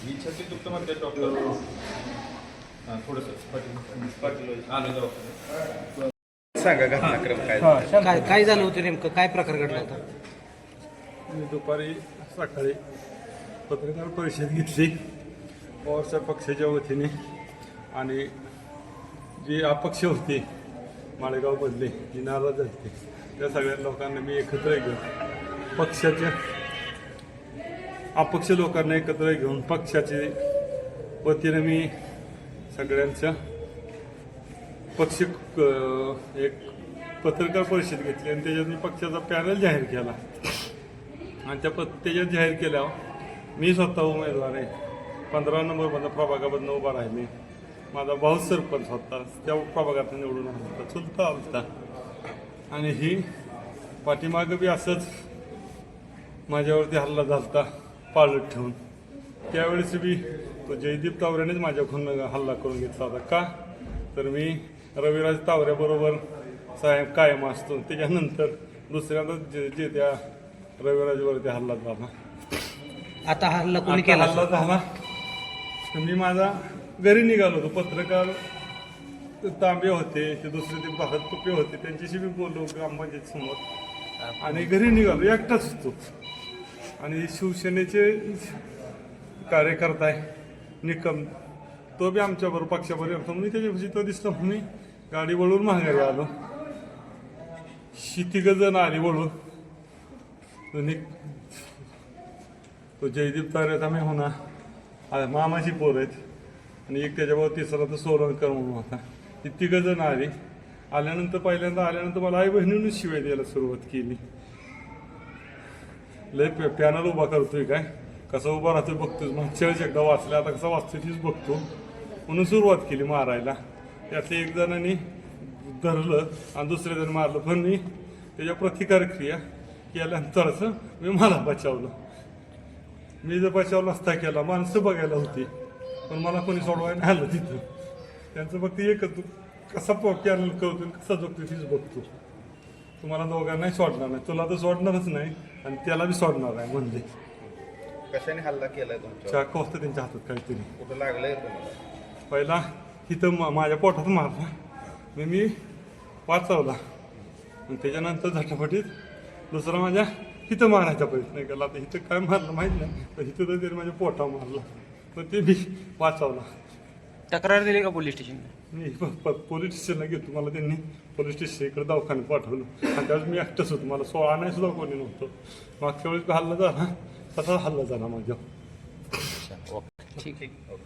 मी छत्तीस दुखत म्हणते डॉक्टर हां थोडंसं सांगा घटनाक्रम काय काय काय झालं होतं नेमकं? काय प्रकार घडला होता? मी दुपारी सकाळी पत्रकार परिषद घेतली. पवारच्या पक्षाच्या वतीने आणि जी अपक्ष होती माळेगावमधली जी नाराज झाली त्या सगळ्या लोकांना मी एकत्र घेऊन पक्षाच्या अपक्ष लोकांना एकत्र घेऊन पक्षाचे वतीने मी सगळ्यांच्या पक्ष एक पत्रकार परिषद घेतली आणि त्याच्यात मी पक्षाचा पॅनल जाहीर केला. आणि त्या प त्याच्यात जाहीर केल्यावर मी स्वतः उमेदवार आहे. पंधरा नंबरमधनं प्रभागामधनं उभा राहिले माझा भाऊ सरपंच होता. त्या प्रभागातून निवडून होता. चुलता होता आणि ही पाठीमागं बी असंच माझ्यावरती हल्ला झालता पाळत ठेवून. त्यावेळेस बी तो जयदीप तावऱ्यानेच माझ्याकडून हल्ला करून घेतला होता. का? तर मी रविराज तावऱ्याबरोबर साहेब कायम असतो. त्याच्यानंतर दुसऱ्यांदा जे जे त्या रविराजवरती हल्ला झाला. आता हल्ला कोणी केला? हल्ला झाला. मी माझा घरी निघालो होतो. पत्रकार तांबे होते ते दुसरे ते भारत तुपे होते. त्यांच्याशी मी बोललो ग्रामपंचायत समोर. आणि घरी निघालो. एकटाच होतो. आणि शिवसेनेचे कार्यकर्ता आहे निकम. तो बी आमच्याबरोबर पक्षाबरोबर होतो मी त्याच्यापाशी तो दिसतो मी गाडी वळून माघारी आलो. शितिक जण आली वळून. तो जयदीप तारेचा मी होणार. मामाशी मामाची पोर आहेत. आणि एक त्याच्याबरोबर तिसरा तर सोलंकर म्हणून होता. ती तिघं जण आली. आल्यानंतर पहिल्यांदा आल्यानंतर मला आई बहिणीनंच शिवाय द्यायला सुरुवात केली. लय पॅनल उभा करतोय काय? कसा उभा राहतोय बघतोय मागच्या वेळेस एकदा वाचला आता कसा वाचतोय तीच बघतो. म्हणून सुरुवात केली मारायला. त्यातले एक जणांनी धरलं आणि दुसऱ्या जण मारलं. पण मी त्याच्या प्रतिकार क्रिया केल्यानंतरच मी मला बचावलं. मी जर बचाव नसता केला माणसं बघायला होती. पण मला कोणी सोडवायला नाही आलं तिथं. त्यांचं फक्त एकच कसा पॅनल करतो आणि कसा जगतो तीच बघतो. तुम्हाला दोघांनाही सोडणार नाही. तुला तर सोडणारच नाही आणि त्याला बी सोडणार आहे म्हणजे कशाने हल्ला केलाय तुमच्या चाक होतं त्यांच्या हातात काहीतरी. कुठं लागलंय तुम्हाला? पहिला इथं मा- माझ्या पोटात मारला. मी मी वाचवला. आणि त्याच्यानंतर झटापटीत दुसरा माझ्या इथं मारायचा प्रयत्न केला. आता इथं काय मारलं माहीत नाही पण इथं तर त्याने माझ्या पोटा मारला. पण ते मी वाचवला. तक्रार दिली का पोलीस स्टेशनला? मी प- प- पोलीस स्टेशनला गेलो मला त्यांनी पोलीस स्टेशन इकडे दवाखान्यात पाठवलं. आणि त्यावेळेस मी एकटंच होतो. मला सोळा नाही सुद्धा कोणी नव्हतं. मागच्या वेळेस हल्ला झाला. तसा हल्ला झाला माझ्या. ठीक आहे.